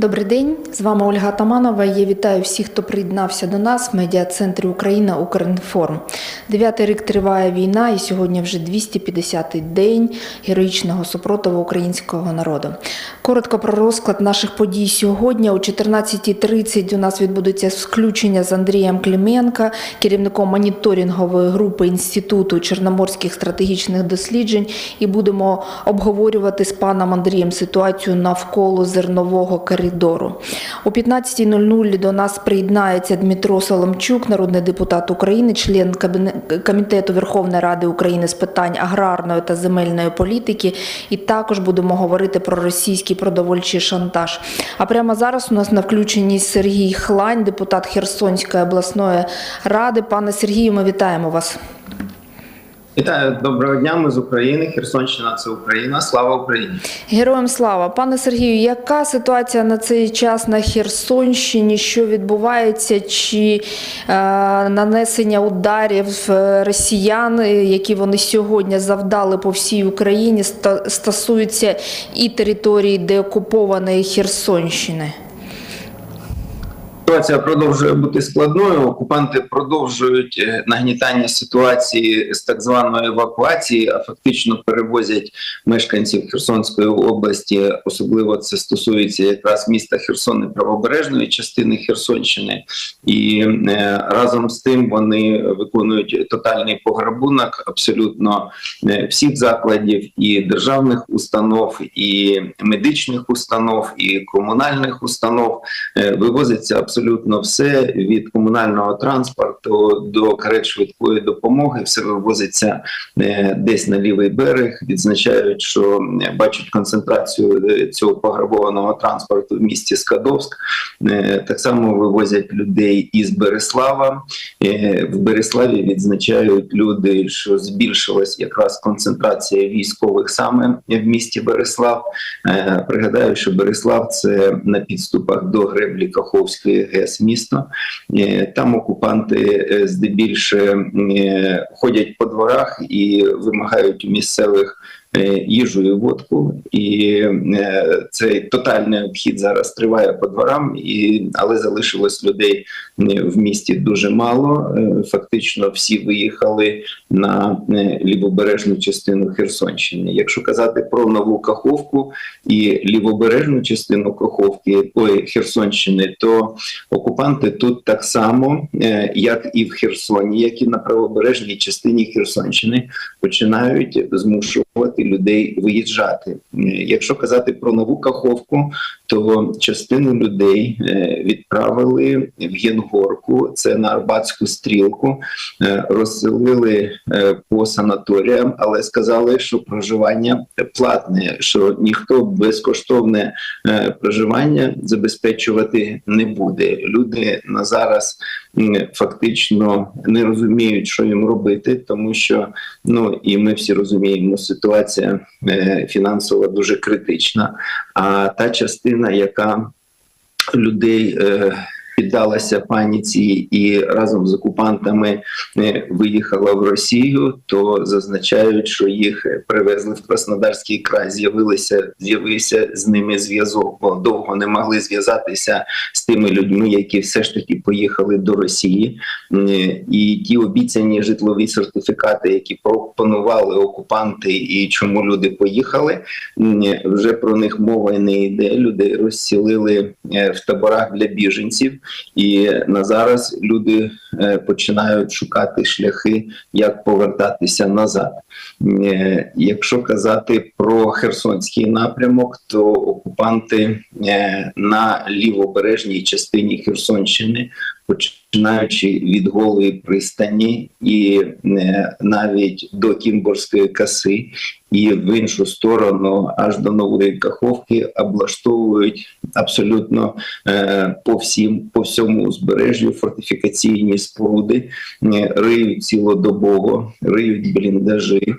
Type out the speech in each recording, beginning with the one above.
Добрий день, з вами Ольга Таманова. Я вітаю всіх, хто приєднався до нас в медіа-центрі Україна Укрінформ. Дев'ятий рік триває війна, і сьогодні вже 250-й день героїчного супротиву українського народу. Коротко про розклад наших подій сьогодні. О 14.30 у нас відбудеться включення з Андрієм Клименко, керівником моніторингової групи Інституту чорноморських стратегічних досліджень, і будемо обговорювати з паном Андрієм ситуацію навколо зернового коридору. О 15.00 до нас приєднається Дмитро Соломчук, народний депутат України, член комітету Верховної Ради України з питань аграрної та земельної політики. І також будемо говорити про російський продовольчий шантаж. А прямо зараз у нас на включенні Сергій Хлань, депутат Херсонської обласної ради. Пане Сергію, ми вітаємо вас. Вітаю, доброго дня. Ми з України. Херсонщина це Україна. Слава Україні! Героям слава, пане Сергію, яка ситуація на цей час на Херсонщині? Що відбувається? Чи е, нанесення ударів е, росіян, е, які вони сьогодні завдали по всій Україні, стосуються і території деокупованої Херсонщини? Ситуація продовжує бути складною. Окупанти продовжують е, нагнітання ситуації з так званої евакуації, а фактично перевозять мешканців Херсонської області. Особливо це стосується якраз міста Херсон і правобережної частини Херсонщини, і е, разом з тим вони виконують тотальний пограбунок абсолютно е, всіх закладів і державних установ, і медичних установ, і комунальних установ. Е, Вивозиться абсолютно все від комунального транспорту до карет швидкої допомоги. Все вивозиться е, десь на лівий берег. Відзначають, що е, бачать концентрацію е, цього пограбованого транспорту в місті Скадовськ. Так само вивозять людей із Береслава. В Береславі відзначають люди, що збільшилась якраз концентрація військових саме в місті Береслав. Пригадаю, що Береслав це на підступах до греблі Каховської ГЕС місто. Е, Там окупанти е, здебільше е, ходять по дворах і вимагають у місцевих їжу і водку. І е, цей тотальний обхід зараз триває по дворам, і, але залишилось людей е, в місті дуже мало. Е, Фактично всі виїхали на е, лівобережну частину Херсонщини. Якщо казати про нову Каховку і лівобережну частину Каховки ой, Херсонщини, то окупанти тут так само, е, як і в Херсоні, як і на правобережній частині Херсонщини, починають змушувати людей виїжджати. Якщо казати про нову Каховку, то частину людей е, відправили в Єнгорку, це на Арбатську стрілку, е, розселили е, по санаторіям, але сказали, що проживання платне, що ніхто безкоштовне проживання забезпечувати не буде. Люди на зараз фактично не розуміють, що їм робити, тому що ну і ми всі розуміємо, ситуація е, фінансова дуже критична. А та частина, яка людей е, піддалася паніці і разом з окупантами е, виїхала в Росію, то зазначають, що їх е, привезли в Краснодарський край. З'явилися з'явився з ними зв'язок, бо довго не могли зв'язатися з тими людьми, які все ж таки поїхали до Росії. Е, І ті обіцяні житлові сертифікати, які пропонували окупанти, і чому люди поїхали, вже про них мова не йде. Людей розсілили е, в таборах для біженців, і на зараз люди е, починають шукати шляхи, як повертатися назад. Е, Якщо казати про Херсонський напрямок, то окупанти е, на лівобережній частині Херсонщини, починаючи від голої пристані і е, навіть до Кімборської коси, і в іншу сторону, аж до нової Каховки, облаштовують абсолютно е, по всім по всьому узбережжю фортифікаційні споруди, е, риють цілодобово, риють бліндажі,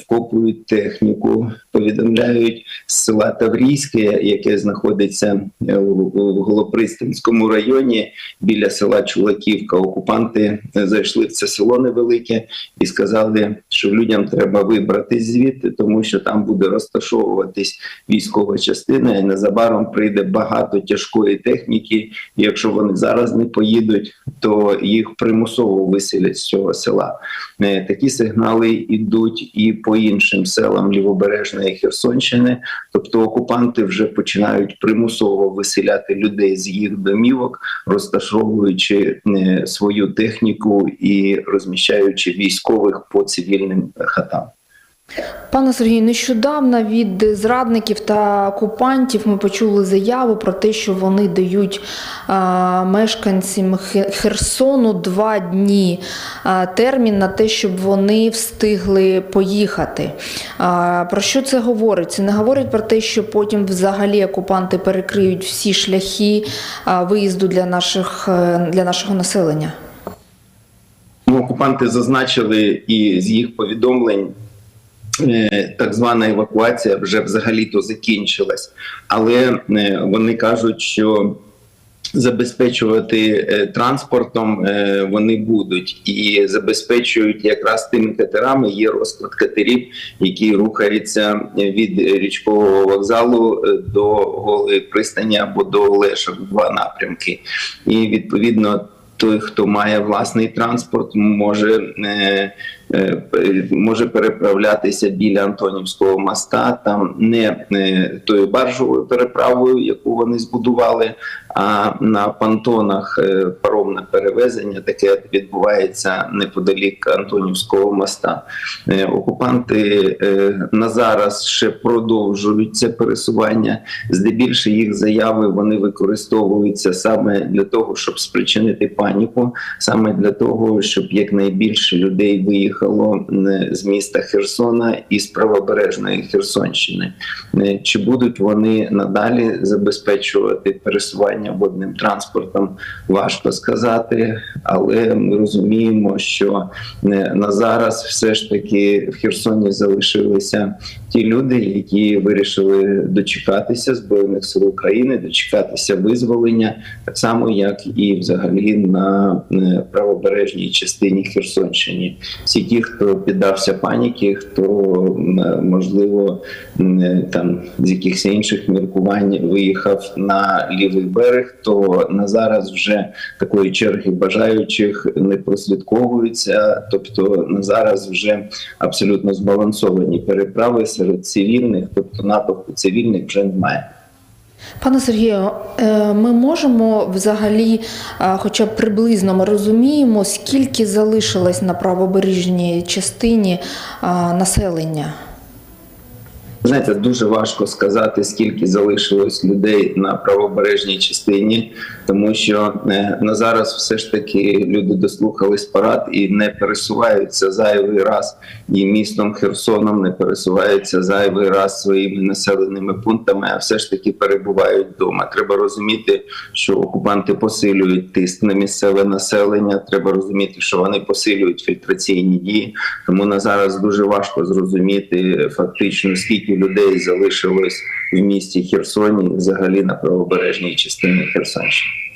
вкопують техніку, повідомляють села Таврійське, яке знаходиться е, у у Голопристанському районі біля села Чулаківка. Окупанти е, зайшли в це село невелике і сказали, що людям треба вибратись звідти, тому що там буде розташовуватись військова частина, і незабаром прийде багато тяжкої техніки. Якщо вони зараз не поїдуть, то їх примусово виселять з цього села. Е, Такі сигнали йдуть і по іншим селам Лівобережної Херсонщини. Тобто окупанти вже починають примусово виселяти людей з їх домівок, розташовуючи е, свою техніку і розміщаючи військових по цивільним хатам. Пане Сергію, нещодавно від зрадників та окупантів ми почули заяву про те, що вони дають мешканцям Херсону два дні термін на те, щоб вони встигли поїхати. Про що це говорить? Це не говорить про те, що потім взагалі окупанти перекриють всі шляхи виїзду для, наших, е, для нашого населення. Ну, окупанти зазначили і з їх повідомлень. Е, Так звана евакуація вже взагалі-то закінчилась, але е, вони кажуть, що забезпечувати е, транспортом вони будуть і забезпечують якраз тими катерами. Є розклад катерів, які рухаються від річкового вокзалу до голої пристані або до Олешок, два напрямки. І відповідно той, хто має власний транспорт, може. Може переправлятися біля Антонівського моста, там не е, тою баржовою переправою, яку вони збудували, а на понтонах е, паромне перевезення таке відбувається неподалік Антонівського моста. Е, Окупанти е, на зараз ще продовжують це пересування. Здебільше їх заяви вони використовуються саме для того, щоб спричинити паніку, саме для того, щоб якнайбільше людей виїхало з міста Херсона і з правобережної Херсонщини. Е, Чи будуть вони надалі забезпечувати пересування водним транспортом? Важко сказати, але ми розуміємо, що е, на зараз все ж таки в Херсоні залишилися ті люди, які вирішили дочекатися збройних сил України, дочекатися визволення, так само як і взагалі на е, правобережній частині Херсонщини. Всі ті, хто піддався паніки, хто можливо м, там з якихось інших міркувань виїхав на лівий берег, то на зараз вже такої черги бажаючих не прослідковується. Тобто на зараз вже абсолютно збалансовані переправи серед цивільних, тобто натовпу цивільних вже немає. Пане Сергію, е, ми можемо взагалі, е, хоча б приблизно ми розуміємо, скільки залишилось на правобережній частині е, населення? Знаєте, дуже важко сказати, скільки залишилось людей на правобережній частині, тому що е, на зараз все ж таки люди дослухались парад і не пересуваються зайвий раз і містом Херсоном, не пересуваються зайвий раз своїми населеними пунктами, а все ж таки перебувають вдома. Треба розуміти, що окупанти посилюють тиск на місцеве населення. Треба розуміти, що вони посилюють фільтраційні дії. Тому на зараз дуже важко зрозуміти фактично скільки людей залишилось в місті Херсоні, взагалі на правобережній частині Херсонщини.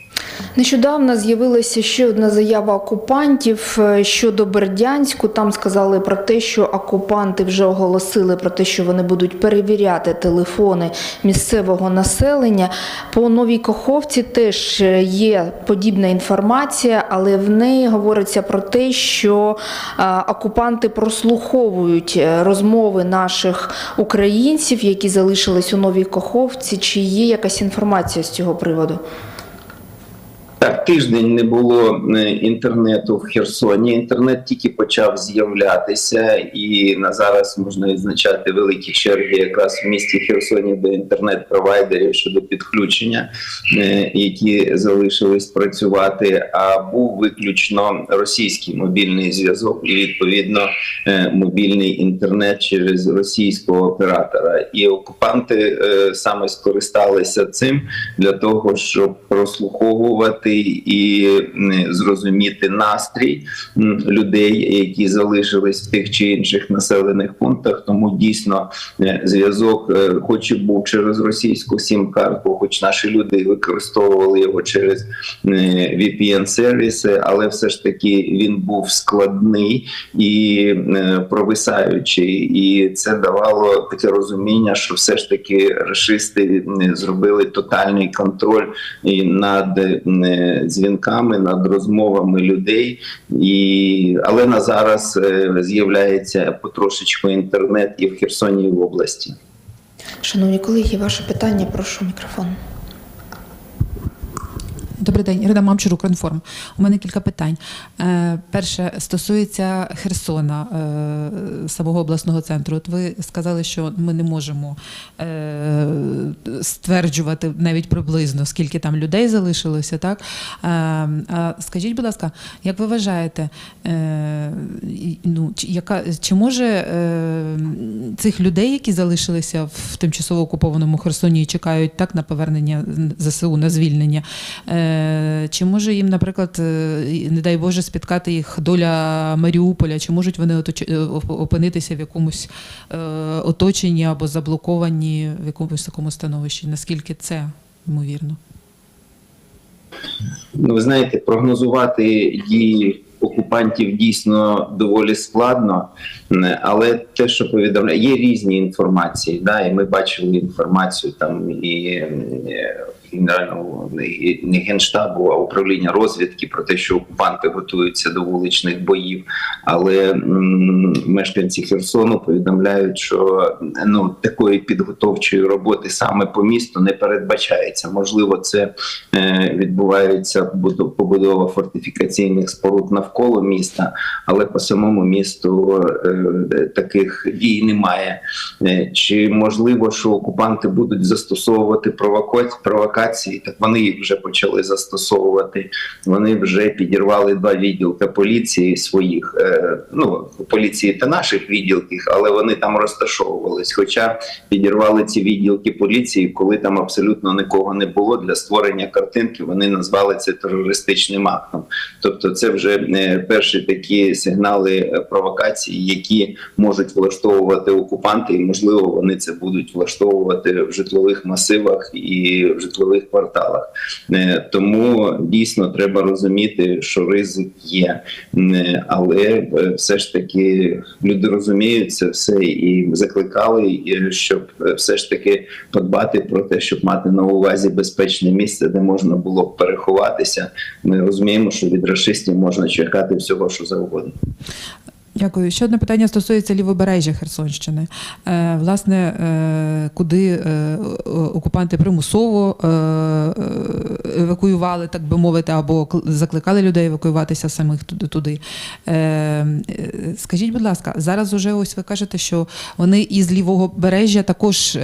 Нещодавно з'явилася ще одна заява окупантів е, щодо Бердянську. Там сказали про те, що окупанти вже оголосили про те, що вони будуть перевіряти телефони місцевого населення. По новій Каховці теж е, є подібна інформація, але в неї говориться про те, що е, окупанти прослуховують розмови наших українців, які залишились у новій Каховці. Чи є якась інформація з цього приводу? Так, тиждень не було е, інтернету в Херсоні. Інтернет тільки почав з'являтися, і на зараз можна відзначати великі черги якраз в місті Херсоні до інтернет-провайдерів щодо підключення, е, які залишились працювати. А був виключно російський мобільний зв'язок і відповідно е, мобільний інтернет через російського оператора. І окупанти саме скористалися цим для того, щоб прослуховувати і м, зрозуміти настрій людей, які залишились в тих чи інших населених пунктах. Тому дійсно е, зв'язок, е, хоч і був через російську сім-карту, хоч наші люди використовували його через VPN-сервіси, але все ж таки він був складний і е, провисаючий, і це давало таке розуміння, що все ж таки рашисти м, зробили тотальний контроль і над дзвінками, над розмовами людей. І але на зараз е, з'являється потрошечку інтернет і в Херсоні і в області. Шановні колеги, ваше питання, прошу мікрофон. Добрий день, Ірина Мамчур, Укрінформ. У мене кілька питань. Е, перше стосується Херсона, е, самого обласного центру. От ви сказали, що ми не можемо е, стверджувати навіть приблизно, скільки там людей залишилося. Так? А скажіть, будь ласка, як ви вважаєте, ну, яка, чи може цих людей, які залишилися в тимчасово окупованому Херсоні і чекають так на повернення ЗСУ, на звільнення? Е, Чи може їм, наприклад, е, не дай Боже, спіткати їх доля Маріуполя? Чи можуть вони е, опинитися в якомусь оточенні або заблоковані в якомусь такому становищі? Наскільки це ймовірно? Ну, ви знаєте, прогнозувати дії окупантів дійсно доволі складно, але те, що повідомляє, є різні інформації. Да, і ми бачили інформацію там і генерального не- не генштабу, а управління розвідки про те, що окупанти готуються до вуличних боїв. Але мешканці Херсону повідомляють, що ну такої підготовчої роботи саме по місту не передбачається. Можливо, це е, відбувається побудова фортифікаційних споруд навколо міста, але по самому місту е, таких дій немає. Е, Чи можливо, що окупанти будуть застосовувати провока- провокації? Так вони їх вже почали застосовувати. Вони вже підірвали два відділка поліції своїх, е, ну поліції та наших відділків, але вони там розташовувались. Хоча підірвали ці відділки поліції, коли там абсолютно нікого не було для створення картинки. Вони назвали це терористичним актом. Тобто, це вже е, перші такі сигнали е, провокації, які можуть влаштовувати окупанти, і можливо вони це будуть влаштовувати в житлових масивах і в житлових кварталах. Е, Тому дійсно треба розуміти, що ризик є, Е, але е, все ж таки люди розуміють це все і закликали, щоб все ж таки подбати про те, щоб мати на увазі безпечне місце, де можна було б переховатися. Ми розуміємо, що від рашистів можна чекати всього, що завгодно. Дякую. Ще одне питання стосується лівобережжя Херсонщини. Е, власне, е, куди е, окупанти примусово евакуювали, так би мовити, або закликали людей евакуюватися самих туди. скажіть, будь ласка, зараз уже ось ви кажете, що вони із лівого бережжя також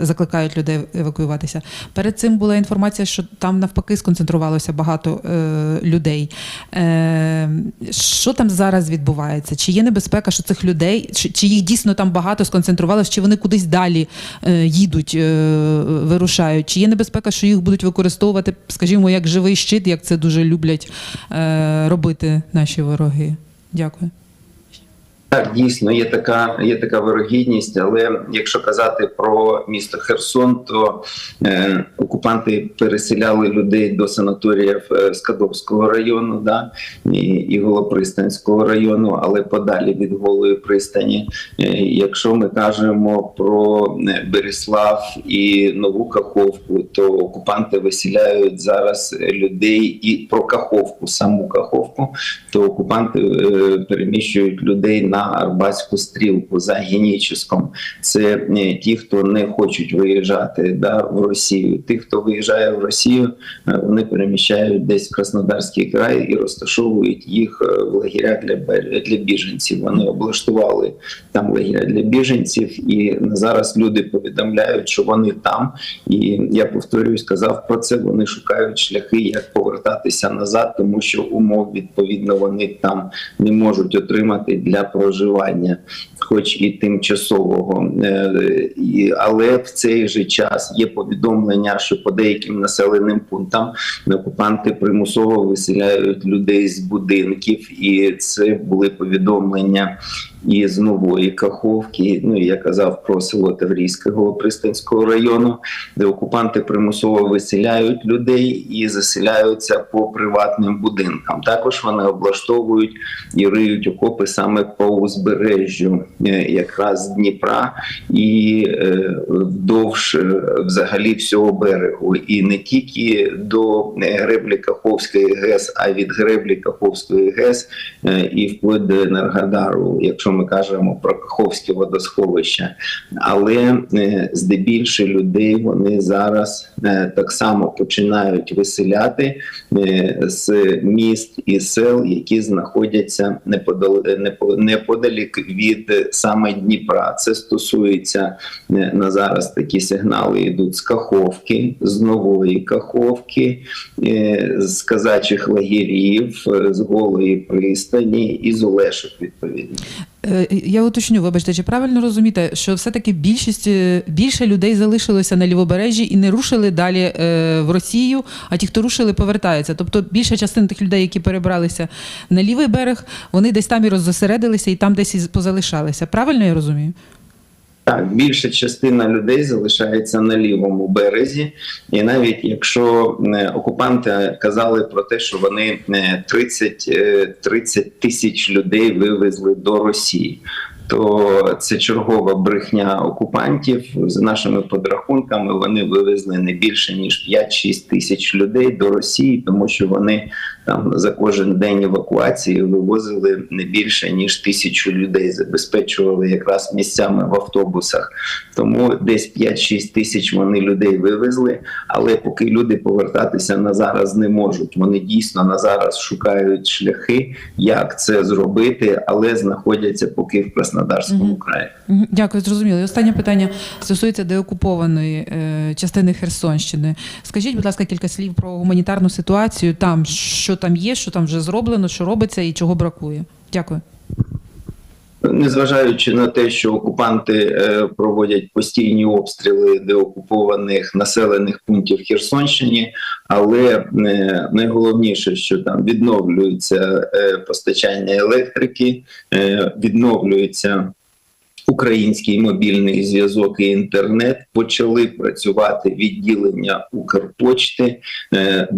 закликають людей евакуюватися. Перед цим була інформація, що там навпаки сконцентрувалося багато людей. Що там зараз відбувається? Чи є небезпека, що цих людей, чи, чи їх дійсно там багато сконцентрувалося, чи вони кудись далі е, їдуть, е, вирушають? Чи є небезпека, що їх будуть використовувати, скажімо, як живий щит, як це дуже люблять е, робити наші вороги? Дякую. Так, дійсно є така, є така вирогідність, але якщо казати про місто Херсон, то е, окупанти переселяли людей до санаторіїв е, Скадовського району, да, і, і Голопристанського району, але подалі від голої пристані. Е, якщо ми кажемо про е, Береслав і Нову Каховку, то окупанти виселяють зараз людей і про Каховку, саму Каховку, то окупанти е, переміщують людей на Арбатську стрілку за Геніческом. Це е, ті, хто не хочуть виїжджати да, в Росію. Ті, хто виїжджає в Росію, е, вони переміщають десь в Краснодарський край і розташовують їх е, в лагеря для, для біженців. Вони облаштували там лагеря для біженців, і зараз люди повідомляють, що вони там. І я повторюю, сказав про це. Вони шукають шляхи, як повертатися назад, тому що умов відповідно вони там не можуть отримати для про- проживання, хоч і тимчасового. Е, Але в цей же час є повідомлення, що по деяким населеним пунктам окупанти примусово виселяють людей з будинків, і це були повідомлення із нової Каховки. Ну і я казав про село Таврійське Голопристанського району, де окупанти примусово виселяють людей і заселяються по приватним будинкам. Також вони облаштовують і риють окопи саме по узбережжю е, якраз Дніпра і е, вдовж е, взагалі всього берегу, і не тільки до греблі Каховської ГЕС, а від греблі Каховської ГЕС і вплоть до Енергодару, якщо ми кажемо про Каховське водосховище. Але е, здебільше людей вони зараз е, так само починають виселяти е, з міст і сел, які знаходяться неподал- непо- неподалік від саме Дніпра. Це стосується на зараз такі сигнали йдуть з Каховки, з нової Каховки, з казачих лагерів, з голої пристані і з Олешок відповідно. Е, Я уточню, вибачте, чи правильно розумієте, що все-таки більшість е, більше людей залишилося на лівобережжі і не рушили далі е, в Росію, а ті, хто рушили, повертаються. Тобто більша частина тих людей, які перебралися на лівий берег, вони десь там і роззосередилися і там десь і позалишалися. Правильно я розумію? Так, більша частина людей залишається на лівому березі, і навіть якщо е, окупанти казали про те, що вони е, 30, е, 30 тисяч людей вивезли до Росії. То це чергова брехня окупантів. За нашими подрахунками вони вивезли не більше ніж 5-6 тисяч людей до Росії, тому що вони там за кожен день евакуації вивозили не більше ніж тисячу людей, забезпечували якраз місцями в автобусах. Тому десь 5-6 тисяч вони людей вивезли. Але поки люди повертатися на зараз не можуть. Вони дійсно на зараз шукають шляхи, як це зробити, але знаходяться поки в Краснодарському Мгм. краї. Мгм, Дякую, зрозуміло. І останнє питання стосується деокупованої е, частини Херсонщини. Скажіть, будь ласка, кілька слів про гуманітарну ситуацію там, що там є, що там вже зроблено, що робиться і чого бракує. Дякую. Незважаючи на те, що окупанти е, проводять постійні обстріли деокупованих населених пунктів Херсонщині, але е, найголовніше, що там відновлюється е, постачання електрики, відновлюється. Український мобільний зв'язок і інтернет почали працювати відділення Укрпочти. Е,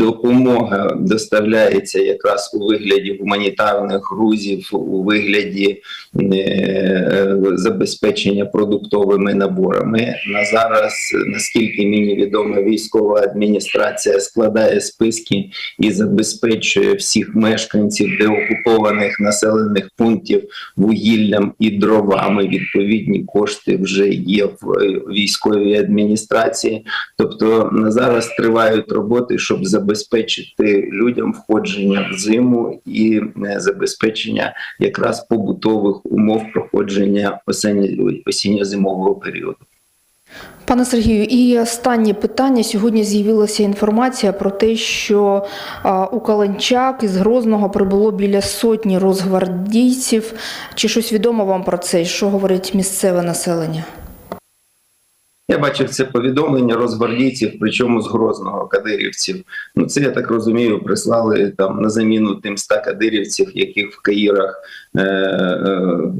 Допомога доставляється якраз у вигляді гуманітарних грузів, у вигляді е, забезпечення продуктовими наборами. На зараз, наскільки мені відомо, військова адміністрація складає списки і забезпечує всіх мешканців деокупованих населених пунктів вугіллям і дровами. Відповідні кошти вже є в е, військовій адміністрації. Тобто на зараз тривають роботи, щоб забезпечити людям входження в зиму і е, забезпечення якраз побутових умов проходження осінньо-зимового періоду. Пане Сергію, і останнє питання. Сьогодні з'явилася інформація про те, що у Каланчак із Грозного прибуло біля сотні розгвардійців. Чи щось відомо вам про це? Що говорить місцеве населення? Я бачив це повідомлення розгвардійців, причому з Грозного кадирівців. Ну це я так розумію, прислали там на заміну тим 100 кадирівців, яких в Каїрах е- е-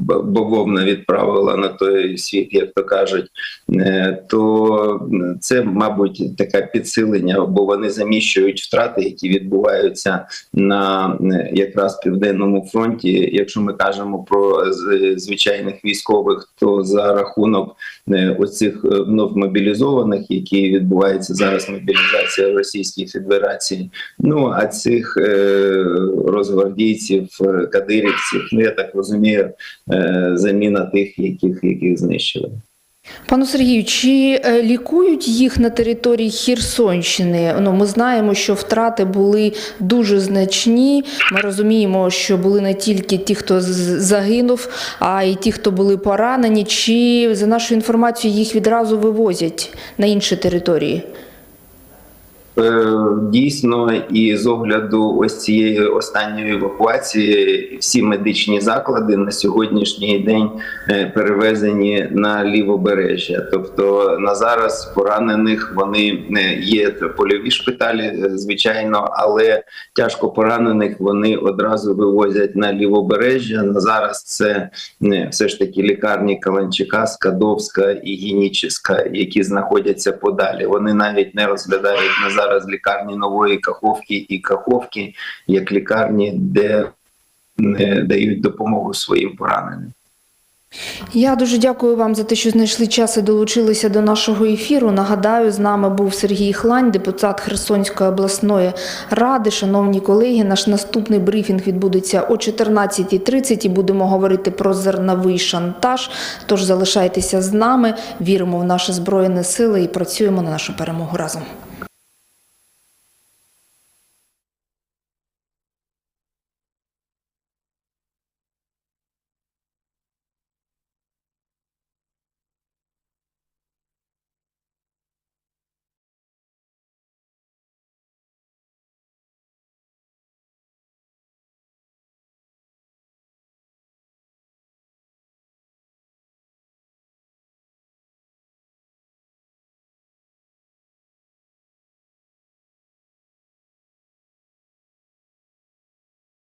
Б- бавовна відправила на той світ, як то кажуть. Е- то це, мабуть, таке підсилення, бо вони заміщують втрати, які відбуваються на якраз південному фронті. Якщо ми кажемо про звичайних військових, то за рахунок оцих вновь мобілізованих, які відбувається зараз мобілізація в Російській Федерації. Ну а цих розгвардійців, е, кадирівців, ну я так розумію, е, заміна тих, яких яких знищили. Пану Сергію, чи е, лікують їх на території Херсонщини? Ну, ми знаємо, що втрати були дуже значні. Ми розуміємо, що були не тільки ті, хто загинув, а й ті, хто були поранені. Чи за нашою інформацією їх відразу вивозять на інші території? Е, Дійсно, і з огляду ось цієї останньої евакуації, всі медичні заклади на сьогоднішній день е, перевезені на лівобережжя. Тобто на зараз поранених вони е, є польові шпиталі, звичайно, але тяжко поранених вони одразу вивозять на лівобережжя. На зараз це все ж таки лікарні Каланчика, Скадовська і Гінічеська, які знаходяться подалі. Вони навіть не розглядають на зараз лікарні нової Каховки і Каховки як лікарні, де не дають допомогу своїм пораненим. Я дуже дякую вам за те, що знайшли час і долучилися до нашого ефіру. Нагадаю, з нами був Сергій Хлань, депутат Херсонської обласної ради. Шановні колеги, наш наступний брифінг відбудеться о 14.30 і будемо говорити про зерновий шантаж. Тож залишайтеся з нами, віримо в наші збройні сили і працюємо на нашу перемогу разом.